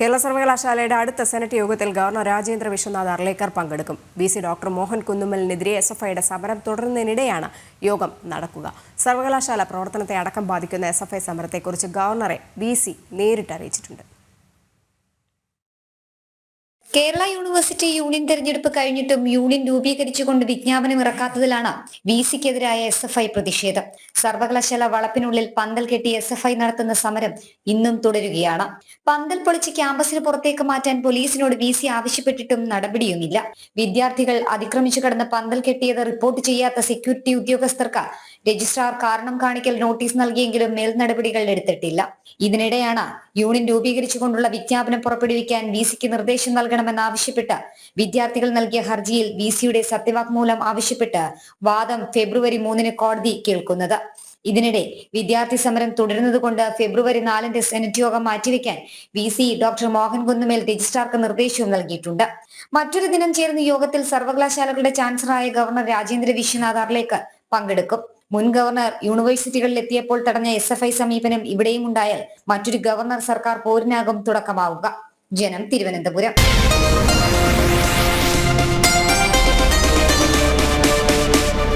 കേരള സർവകലാശാലയുടെ അടുത്ത സെനറ്റ് യോഗത്തിൽ ഗവർണർ രാജേന്ദ്ര വിശ്വനാഥ് അർലേക്കർ പങ്കെടുക്കും. ബി സി ഡോക്ടർ മോഹൻ കുന്നുമ്മലിനെതിരെ എസ് എഫ് ഐയുടെ സമരം തുടരുന്നതിനിടെയാണ് യോഗം നടക്കുക. സർവകലാശാല പ്രവർത്തനത്തെ അടക്കം ബാധിക്കുന്ന എസ് എഫ് ഐ സമരത്തെക്കുറിച്ച് ഗവർണറെ ബി സി നേരിട്ട് അറിയിച്ചിട്ടുണ്ട്. കേരള യൂണിവേഴ്സിറ്റി യൂണിയൻ തെരഞ്ഞെടുപ്പ് കഴിഞ്ഞിട്ടും യൂണിയൻ രൂപീകരിച്ചുകൊണ്ട് വിജ്ഞാപനം ഇറക്കാത്തതിലാണ് വി സിക്കെതിരായ എസ് എഫ് ഐ പ്രതിഷേധം. സർവകലാശാല വളപ്പിനുള്ളിൽ പന്തൽ കെട്ടി എസ് എഫ് ഐ നടത്തുന്ന സമരം ഇന്നും തുടരുകയാണ്. പന്തൽ പൊളിച്ച് ക്യാമ്പസിന് പുറത്തേക്ക് മാറ്റാൻ പോലീസിനോട് വി സി ആവശ്യപ്പെട്ടിട്ടും നടപടിയുമില്ല. വിദ്യാർത്ഥികൾ അതിക്രമിച്ചു കടന്ന് പന്തൽ കെട്ടിയത് റിപ്പോർട്ട് ചെയ്യാത്ത സെക്യൂരിറ്റി ഉദ്യോഗസ്ഥർക്ക് രജിസ്ട്രാർ കാരണം കാണിക്കൽ നോട്ടീസ് നൽകിയെങ്കിലും മേൽ നടപടികൾ എടുത്തിട്ടില്ല. ഇതിനിടെയാണ് യൂണിയൻ രൂപീകരിച്ചുകൊണ്ടുള്ള വിജ്ഞാപനം പുറപ്പെടുവിക്കാൻ വി സിക്ക് നിർദ്ദേശം നൽകണമെന്നാവശ്യപ്പെട്ട് വിദ്യാർത്ഥികൾ നൽകിയ ഹർജിയിൽ വി സിയുടെ സത്യവാങ്മൂലം ആവശ്യപ്പെട്ട് വാദം ഫെബ്രുവരി മൂന്നിന് കോടതി കേൾക്കുന്നത്. ഇതിനിടെ വിദ്യാർത്ഥി സമരം തുടരുന്നതുകൊണ്ട് ഫെബ്രുവരി നാലിന്റെ സെനറ്റ് യോഗം മാറ്റിവെക്കാൻ V C doctor Mohan Kunnummel രജിസ്ട്രാർക്ക് നിർദ്ദേശവും നൽകിയിട്ടുണ്ട്. മറ്റൊരു ദിനം ചേർന്ന യോഗത്തിൽ സർവകലാശാലകളുടെ ചാൻസലറായ ഗവർണർ രാജേന്ദ്ര വിശ്വനാഥ് അർലേക്കർ പങ്കെടുക്കും. മുൻ ഗവർണർ യൂണിവേഴ്സിറ്റികളിൽ എത്തിയപ്പോൾ തടഞ്ഞ എസ് സമീപനം ഇവിടെയും ഉണ്ടായാൽ മറ്റൊരു ഗവർണർ സർക്കാർ പോരിനാകും തുടക്കമാവുക. ജനം തിരുവനന്തപുരം.